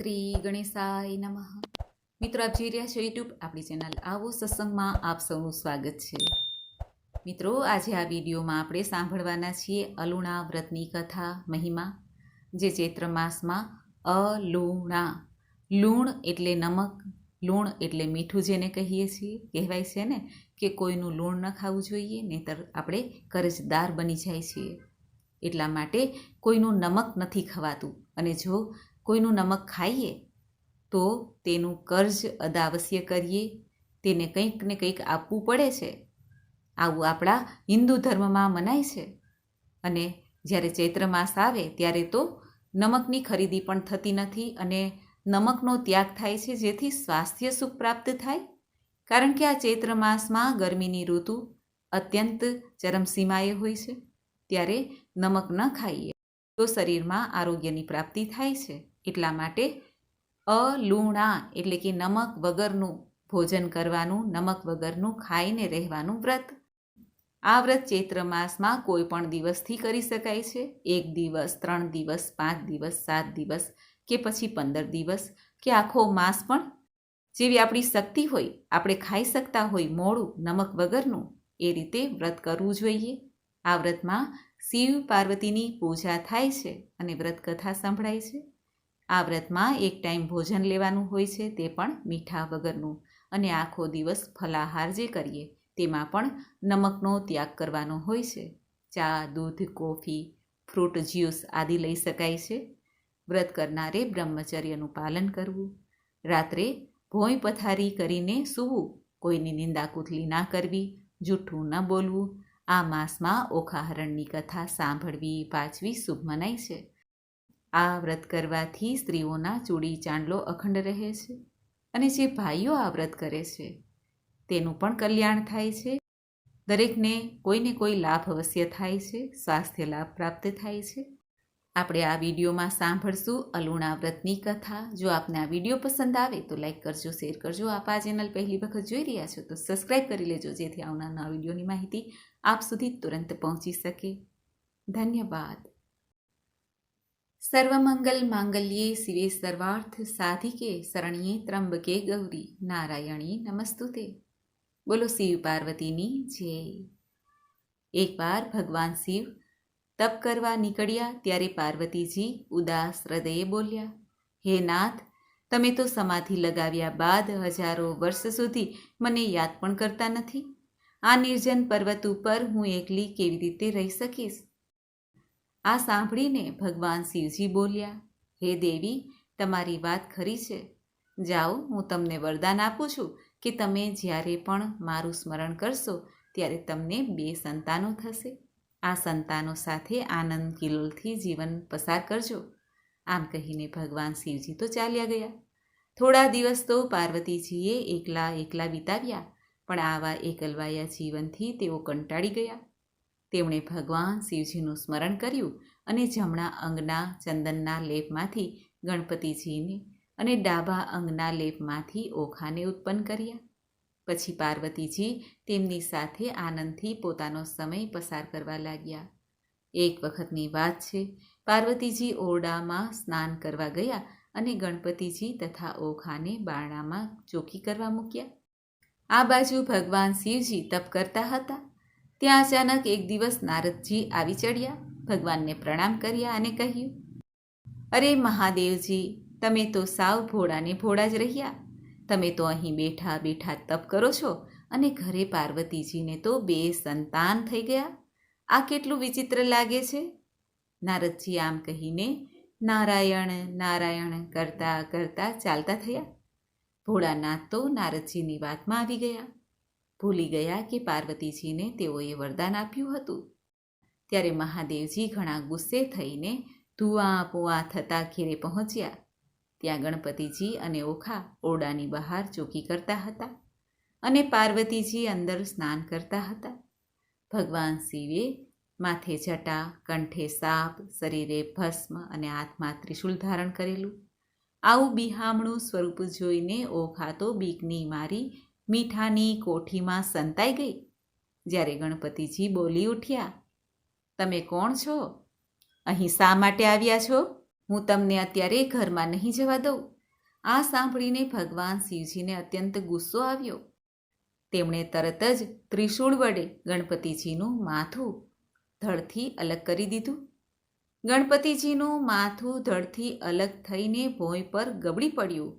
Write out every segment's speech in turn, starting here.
શ્રી ગણેશાય નમઃ. મિત્રો, આપ જોઈ રહ્યા છો યુટ્યુબ આપણી ચેનલ આવો સત્સંગમાં આપ સૌનું સ્વાગત છે. મિત્રો, આજે આ વિડીયોમાં આપણે સાંભળવાના છીએ અલુણા વ્રતની કથા, મહિમા, જે ચૈત્ર માસમાં અલુણા. લૂણ એટલે નમક, લૂણ એટલે મીઠું જેને કહીએ છીએ. કહેવાય છે ને કે કોઈનું લૂણ ન ખાવું જોઈએ, નહીંતર આપણે કરજદાર બની જાય છીએ. એટલા માટે કોઈનું નમક નથી ખવાતું. અને જો કોઈનું નમક ખાઈએ, તો તેનું કર્જ અદાવશ્ય કરીએ. તેને કંઈક ને કંઈક આપવું પડે છે. આવું આપણા હિન્દુ ધર્મમાં મનાય છે. અને જ્યારે ચૈત્ર માસ આવે ત્યારે તો નમકની ખરીદી પણ થતી નથી અને નમકનો ત્યાગ થાય છે, જેથી સ્વાસ્થ્ય સુખ પ્રાપ્ત થાય. કારણ કે આ ચૈત્ર માસમાં ગરમીની ઋતુ અત્યંત ચરમસીમાએ હોય છે. ત્યારે નમક ન ખાઈએ તો શરીરમાં આરોગ્યની પ્રાપ્તિ થાય છે. એટલા માટે અલુણા એટલે કે નમક વગરનું ભોજન કરવાનું, નમક વગરનું ખાઈને રહેવાનું વ્રત. આ વ્રત ચૈત્ર માસમાં કોઈ પણ દિવસથી કરી શકાય છે. એક દિવસ, ત્રણ દિવસ, પાંચ દિવસ, સાત દિવસ કે પછી પંદર દિવસ કે આખો માસ પણ. જેવી આપણી શક્તિ હોય, આપણે ખાઈ શકતા હોય મોડું, નમક વગરનું, એ રીતે વ્રત કરવું જોઈએ. આ વ્રતમાં શિવ પાર્વતીની પૂજા થાય છે અને વ્રત કથા સંભળાય છે. આ વ્રતમાં એક ટાઈમ ભોજન લેવાનું હોય છે તે પણ મીઠા વગરનું. અને આખો દિવસ ફલાહાર જે કરીએ તેમાં પણ નમકનો ત્યાગ કરવાનો હોય છે. ચા, દૂધ, કોફી, ફ્રૂટ, જ્યુસ આદિ લઈ શકાય છે. વ્રત કરનારે બ્રહ્મચર્યનું પાલન કરવું. રાત્રે ભોંય પથારી કરીને સૂવું. કોઈની નિંદા કુથલી ના કરવી. જૂઠું ન બોલવું. આ માસમાં ઓખાહરણની કથા સાંભળવી, વાંચવી શુભ મનાય છે. આ વ્રત કરવાથી સ્ત્રીઓના ચૂડી ચાંદલો અખંડ રહે છે અને જે ભાઈઓ આ વ્રત કરે છે, તેનું પણ કલ્યાણ થાય છે. દરેકને કોઈને કોઈ લાભ અવશ્ય થાય છે, સ્વાસ્થ્ય લાભ પ્રાપ્ત થાય છે. આપણે આ વિડીયોમાં સાંભળશું અલુણા વ્રતની કથા. જો આપને આ વીડિયો પસંદ આવે તો લાઈક કરજો, શેર કરજો. આપ આ ચેનલ પહેલી વખત જોઈ રહ્યા છો તો સબસ્ક્રાઈબ કરી લેજો, જેથી આવનારના વિડીયોની માહિતી આપ સુધી તુરંત પહોંચી શકે. ધન્યવાદ. સર્વમંગલ માંગલ્યે શિવે સર્વાર્થ સાધિકે શરણ્યે ત્રંબકે ગૌરી નારાયણી નમસ્તુતે બોલો શિવ પાર્વતીની જય એકવાર ભગવાન શિવ તપ કરવા નીકળ્યા ત્યારે પાર્વતીજી ઉદાસ હૃદયે બોલ્યા હે નાથ તમે તો સમાધિ લગાવ્યા બાદ હજારો વર્ષ સુધી મને યાદ પણ કરતા નથી. આ નિર્જન પર્વત ઉપર હું એકલી કેવી રીતે રહી શકીશ? આ સાંભળીને ભગવાન શિવજી બોલ્યા, હે દેવી, તમારી વાત ખરી છે. જાઓ, હું તમને વરદાન આપું છું કે તમે જ્યારે પણ મારું સ્મરણ કરશો, ત્યારે તમને બે સંતાનો થશે. આ સંતાનો સાથે આનંદ કિલોલથી જીવન પસાર કરજો. આમ કહીને ભગવાન શિવજી તો ચાલ્યા ગયા. થોડા દિવસ તો પાર્વતીજીએ એકલા એકલા વિતાવ્યા, પણ આવા એકલવાયા જીવનથી તેઓ કંટાળી ગયા. તેમણે ભગવાન શિવજીનું સ્મરણ કર્યું અને જમણા અંગના ચંદનના લેપમાંથી ગણપતિજીને અને ડાબા અંગના લેપમાંથી ઓખાને ઉત્પન્ન કર્યા. પછી પાર્વતીજી તેમની સાથે આનંદથી પોતાનો સમય પસાર કરવા લાગ્યા. એક વખતની વાત છે, પાર્વતીજી ઓરડામાં સ્નાન કરવા ગયા અને ગણપતિજી તથા ઓખાને બારણામાં ચોકી કરવા મૂક્યા. આ બાજુ ભગવાન શિવજી તપ કરતા હતા. ત્યાં અચાનક એક દિવસ નારદજી આવી ચડ્યા, ભગવાનને પ્રણામ કર્યા અને કહ્યું, અરે મહાદેવજી, તમે તો સાવ ભોળાને ભોળા જ રહ્યા. તમે તો અહીં બેઠા બેઠા તપ કરો છો અને ઘરે પાર્વતીજીને તો બે સંતાન થઈ ગયા. આ કેટલું વિચિત્ર લાગે છે? નારદજી આમ કહીને, નારાયણ નારાયણ કરતા કરતા ચાલતા થયા. ભોળાનાથ તો નારદજીની વાતમાં આવી ગયા. ભૂલી ગયા કે પાર્વતીજીને તેઓએ વરદાન આપ્યું હતું. ત્યારે મહાદેવજી ઘણા ગુસ્સે થઈને ધુઆ પુઆ થતા ઘેરે પહોંચ્યા. ત્યાં ગણપતિજી અને ઓખા ઓરડાની બહાર ચોકી કરતા હતા અને પાર્વતીજી અંદર સ્નાન કરતા હતા. ભગવાન શિવે માથે જટા, કંઠે સાપ, શરીરે ભસ્મ અને હાથમાં ત્રિશુલ ધારણ કરેલું. આવું બિહામણું સ્વરૂપ જોઈને ઓખા તો બીકની મારી મીઠાની કોઠીમાં સંતાઈ ગઈ. જ્યારે ગણપતિજી બોલી ઉઠ્યા, તમે કોણ છો? અહીં શા માટે આવ્યા છો? હું તમને અત્યારે ઘરમાં નહીં જવા દઉં. આ સાંભળીને ભગવાન શિવજીને અત્યંત ગુસ્સો આવ્યો. તેમણે તરત જ ત્રિશૂળ વડે ગણપતિજીનું માથું ધડથી અલગ કરી દીધું. ગણપતિજીનું માથું ધડથી અલગ થઈને ભોંય પર ગબડી પડ્યું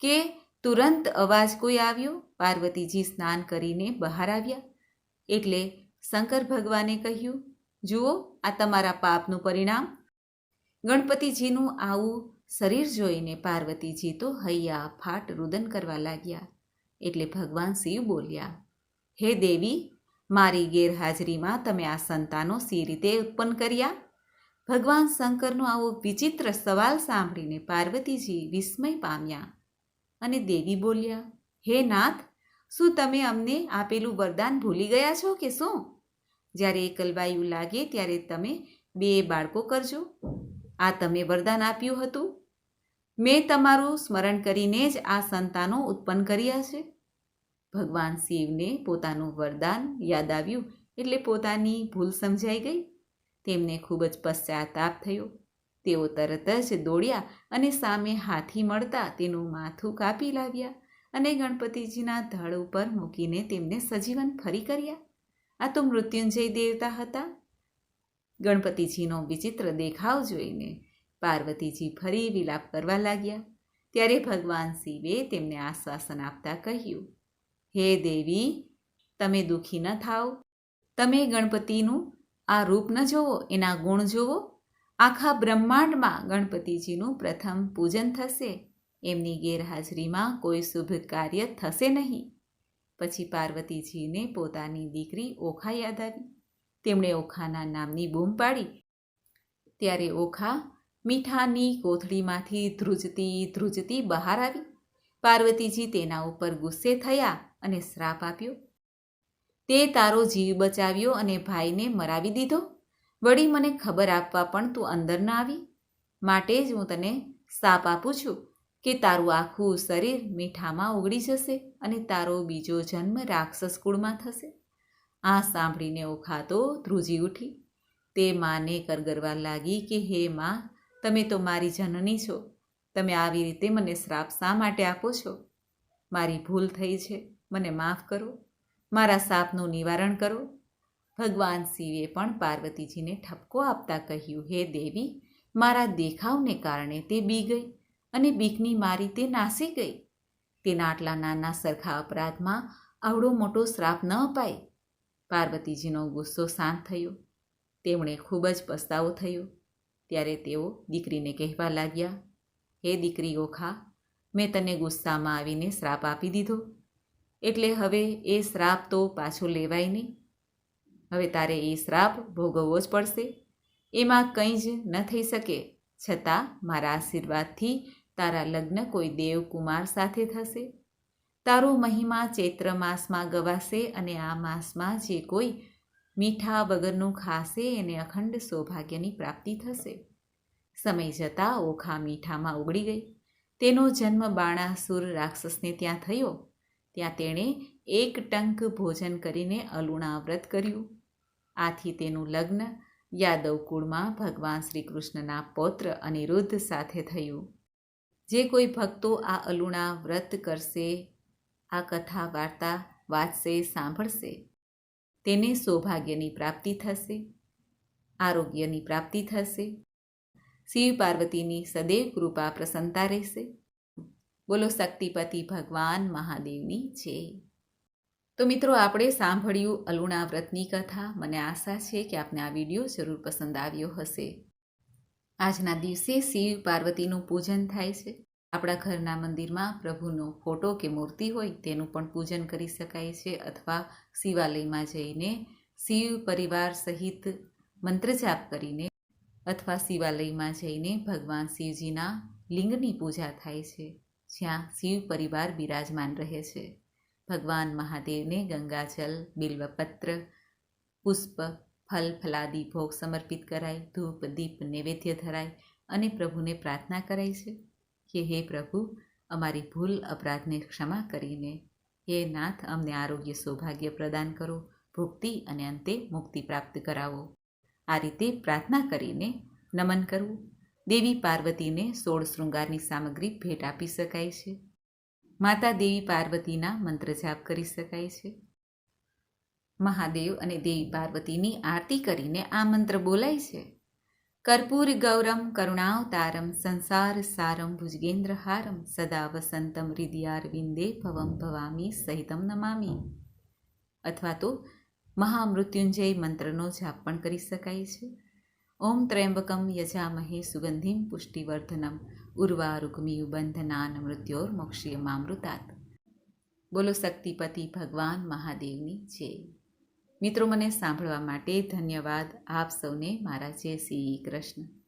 કે તુરંત અવાજ કોઈ આવ્યો? પાર્વતીજી સ્નાન કરીને બહાર આવ્યા. એટલે શંકર ભગવાને કહ્યું, જુઓ, આ તમારા પાપનું પરિણામ. ગણપતિજીનું આવું શરીર જોઈને પાર્વતીજી તો હૈયા, ફાટ રુદન કરવા લાગ્યા. એટલે ભગવાન શિવ બોલ્યા, હે દેવી, મારી ગેરહાજરીમાં તમે આ સંતાનો સી રીતે ઉત્પન્ન કર્યા? ભગવાન શંકરનો આવો વિચિત્ર સવાલ સાંભળીને પાર્વતીજી વિસ્મય પામ્યા. અને દેવી બોલ્યા, હે નાથ, શું તમે અમને આપેલું વરદાન ભૂલી ગયા છો કે શું? જ્યારે એકલવાયું લાગે ત્યારે તમે બે બાળકો કરજો. આ તમે વરદાન આપ્યું હતું. મેં તમારું સ્મરણ કરીને જ આ સંતાનો ઉત્પન્ન કર્યા છે. ભગવાન શિવને પોતાનું વરદાન યાદ આવ્યું એટલે પોતાની ભૂલ સમજાઈ ગઈ. તેમને ખૂબ જ પશ્ચાતાપ થયો. તેઓ તરત જ દોડ્યા અને સામે હાથી મળતા તેનું માથું કાપી લાવ્યા અને ગણપતિજીના ધડ ઉપર મૂકીને તેમને સજીવન ફરી કર્યા. આ તો મૃત્યુંજય દેવતા હતા. ગણપતિજીનો વિચિત્ર દેખાવ જોઈને પાર્વતીજી ફરી વિલાપ કરવા લાગ્યા. ત્યારે ભગવાન શિવે તેમને આશ્વાસન આપતા કહ્યું, હે દેવી, તમે દુઃખી ન થાઓ. તમે ગણપતિનું આ રૂપ ન જોવો, એના ગુણ જોવો. આખા બ્રહ્માંડમાં ગણપતિજીનું પ્રથમ પૂજન થશે. એમની ગેરહાજરીમાં કોઈ શુભ કાર્ય થશે નહીં. પછી પાર્વતીજીને પોતાની દીકરી ઓખા યાદ આવી. તેમણે ઓખાના નામની બૂમ પાડી. ત્યારે ઓખા મીઠાની કોથળીમાંથી ધ્રુજતી ધ્રુજતી બહાર આવી. પાર્વતીજી તેના ઉપર ગુસ્સે થયા અને શ્રાપ આપ્યો. તે તારો જીવ બચાવ્યો અને ભાઈને મરાવી દીધો. વળી મને ખબર આપવા પણ તું અંદર ન આવી. માટે જ હું તને સાપ આપું છું કે તારું આખું શરીર મીઠામાં ઓગળી જશે અને તારો બીજો જન્મ રાક્ષસ કુળમાં થશે. આ સાંભળીને ઓખા તો ધ્રુજી ઉઠી. તે માને કરગરવા લાગી કે, હે માં, તમે તો મારી જનની છો. તમે આવી રીતે મને શ્રાપ શા માટે આપો છો? મારી ભૂલ થઈ છે. મને માફ કરો. મારા સાપનું નિવારણ કરો. ભગવાન શિવે પણ પાર્વતીજીને ઠપકો આપતા કહ્યું, હે દેવી, મારા દેખાવને કારણે તે બી ગઈ અને બીકની મારી તે નાસી ગઈ. તેના આટલા નાના સરખા અપરાધમાં આવડો મોટો શ્રાપ ન અપાય. પાર્વતીજીનો ગુસ્સો શાંત થયો. તેમણે ખૂબ જ પસ્તાવો થયો. ત્યારે તેઓ દીકરીને કહેવા લાગ્યા, હે દીકરી ઓખા, મેં તને ગુસ્સામાં આવીને શ્રાપ આપી દીધો. એટલે હવે એ શ્રાપ તો પાછો લેવાય નહીં. હવે તારે એ શ્રાપ ભોગવવો જ પડશે. એમાં કંઈ જ ન થઈ શકે. છતાં મારા આશીર્વાદથી તારા લગ્ન કોઈ દેવકુમાર સાથે થશે. તારો મહિમા ચૈત્ર માસમાં ગવાશે અને આ માસમાં જે કોઈ મીઠા વગરનું ખાશે એને અખંડ સૌભાગ્યની પ્રાપ્તિ થશે. સમય જતાં ઓખા મીઠામાં ઉગડી ગઈ. તેનો જન્મ બાણાસુર રાક્ષસને ત્યાં થયો. ત્યાં તેણે એક ટંક ભોજન કરીને અલુણા વ્રત કર્યું. આથી તેનું લગ્ન યાદવ કુળમાં ભગવાન શ્રી કૃષ્ણના પૌત્ર અનિરુદ્ધ સાથે થયું. જે કોઈ ભક્તો આ અલુણા વ્રત કરશે, આ કથા વાર્તા વાંચશે, સાંભળશે, તેને સૌભાગ્યની પ્રાપ્તિ થશે, આરોગ્યની પ્રાપ્તિ થશે, શિવ પાર્વતીની સદૈવ કૃપા પ્રસન્નતા રહેશે. બોલો શક્તિપતિ ભગવાન મહાદેવની છે તો મિત્રો, આપણે સાંભળ્યું અલુણા વ્રતની કથા. મને આશા છે કે આપને આ વીડિયો જરૂર પસંદ આવ્યો હશે. આજના દિવસે શિવ પાર્વતીનું પૂજન થાય છે. આપણા ઘરના મંદિરમાં પ્રભુનો ફોટો કે મૂર્તિ હોય તેનું પણ પૂજન કરી શકાય છે અથવા શિવાલયમાં જઈને શિવ પરિવાર સહિત મંત્ર જાપ કરીને અથવા શિવાલયમાં જઈને ભગવાન શિવજીના લિંગની પૂજા થાય છે, જ્યાં શિવ પરિવાર બિરાજમાન રહે છે. ભગવાન મહાદેવને ગંગાજલ, બિલ્વપત્ર, પુષ્પ, ફલ, ફલાદી ભોગ સમર્પિત કરાય, ધૂપ, દીપ, નૈવેદ્ય ધરાય અને પ્રભુને પ્રાર્થના કરાય છે કે હે પ્રભુ, અમારી ભૂલ અપરાધને ક્ષમા કરીને હે નાથ, અમને આરોગ્ય સૌભાગ્ય પ્રદાન કરો, ભુક્તિ અને અંતે મુક્તિ પ્રાપ્ત કરાવો. આ રીતે પ્રાર્થના કરીને નમન કરવું. દેવી પાર્વતીને સોળ શૃંગારની સામગ્રી ભેટ આપી શકાય છે. માતા દેવી પાર્વતીના મંત્ર જાપ કરી શકાય છે. મહાદેવ અને દેવી પાર્વતીની આરતી કરીને આ મંત્ર બોલાય છે. કર્પૂર ગૌરમ, કરુણાવતારમ, સંસાર સારમ ભુજગેન્દ્રહારમ સદા વસંતમ હૃદયારવિંદે ભવમ, ભવામી, સહિતમ નમામી. અથવા તો મહામૃત્યુંજય મંત્રનો જાપ પણ કરી શકાય છે. ઓમ ત્રયંબકમ યજામહે સુગંધિમ પુષ્ટિવર્ધનમ ઉર્વારુકમિયુ બંધનાન મૃત્યોર મોક્ષીયમામૃતાત બોલો શક્તિપતિ ભગવાન મહાદેવની જય. મિત્રો, મને સાંભળવા માટે ધન્યવાદ. આપ સૌને મારા જય શ્રી કૃષ્ણ.